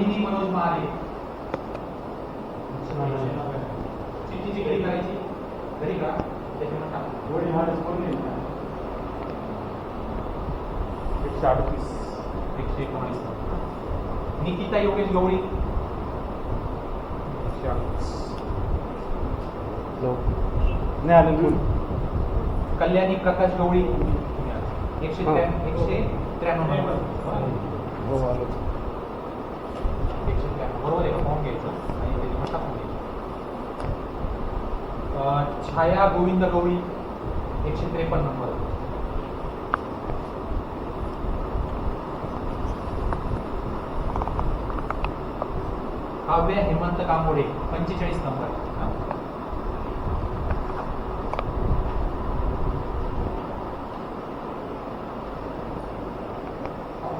रोहिणी मनोज महाले चिठ्ठीची घडी करायची करा एकशे अडतीस. एकशे एकोणीस. निकिता योगेश गवळी. एकशे अडतीस. नाही आलं कोण? कल्याणी प्रकाश गवळी. एकशे हा. त्र्या- एकशे त्र्याण्णव नंबर हो आलं एकशे त्र्याण्णव बरोबर आहे का फॉर्म घ्यायचं आणि त्याच्यावर टाकून द्यायचं अं, छाया गोविंद गवळी एकशे त्रेपन्न नंबर. काव्य हेमंत कांबोडे पंचेचाळीस नंबर.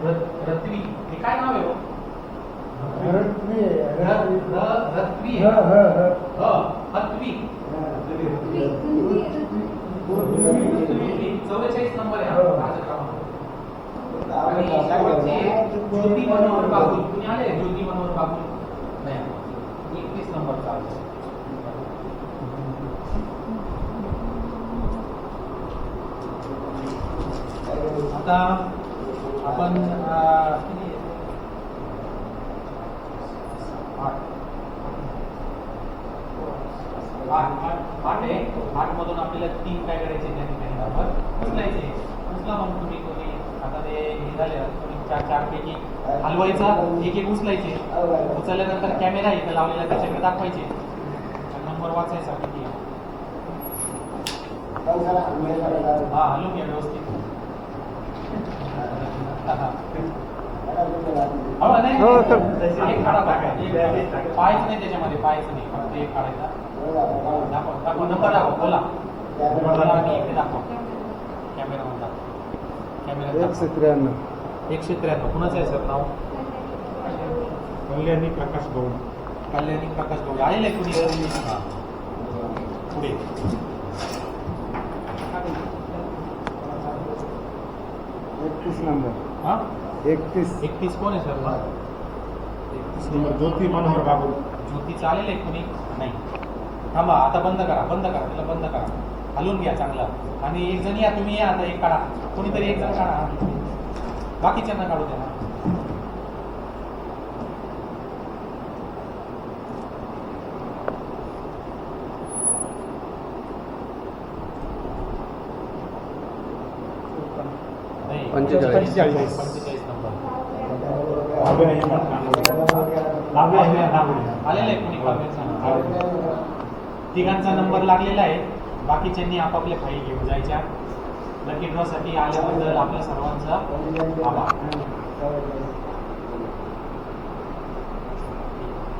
रत- रत्वी हे काय नाव आहे हो? रत्वी. ह, हत्वी चव्वेचाळीस नंबर आहे हा, राजक्रमांक. आणि शेवटचे ज्योती मनोहर बागुल कुणी आले ज्योती मनोहर बागुल नाही एकवीस नंबर चालतो आता आपण आठ आहे आठ मधून आपल्याला तीन काय करायचे त्या ठिकाणी नंबर उचलायचे उचला मग तुम्ही कोणी आता ते हे झाले तुम्ही चार चार पैकी हलवायचा एक एक उचलायचे. उचलल्यानंतर कॅमेरा इथं लावलेला त्याच्याकडे दाखवायचे. नंबर वाचायचा किती आहे. हा हलवून घ्या व्यवस्थित. हा, हा. हो. पायच नाही त्याच्यामध्ये पायच नाही. फक्त एक काढायचा. दाखवा दाखवा. नंबर दाखवा बोला. बोला आणि इकडे दाखवा. एकशे त्र्याण्णव. एकशे त्र्याण्णव. कुणाचं आहे सर नाव? कल्याणी प्रकाश गौड कल्याणी प्रकाश गवळी. आलेलं आहे कुणी. पुढे. एकतीस नंबर. हा? एकतीस. एकतीस कोण आहे सर एकतीस नंबर. ज्योती मनोहर बाबू ज्योतीचं आलेलं आहे कुणी? नाही. थांबा आता बंद करा बंद करा त्याला बंद करा. हलवून घ्या चांगलं. आणि एक जण या तुम्ही या आता एक काढा. कोणीतरी एक जण काढा. बाकीच्यांना काढू द्या पंचेचाळीस. पंचेचाळीस. नंबर. आलेलं आहे कोणी? तिघांचा नंबर लागलेला आहे. बाकीच्यांनी आपापल्या फाईल घेऊन जायच्या. लकी ड्रॉसाठी आल्याबद्दल आपल्या सर्वांचा आभार.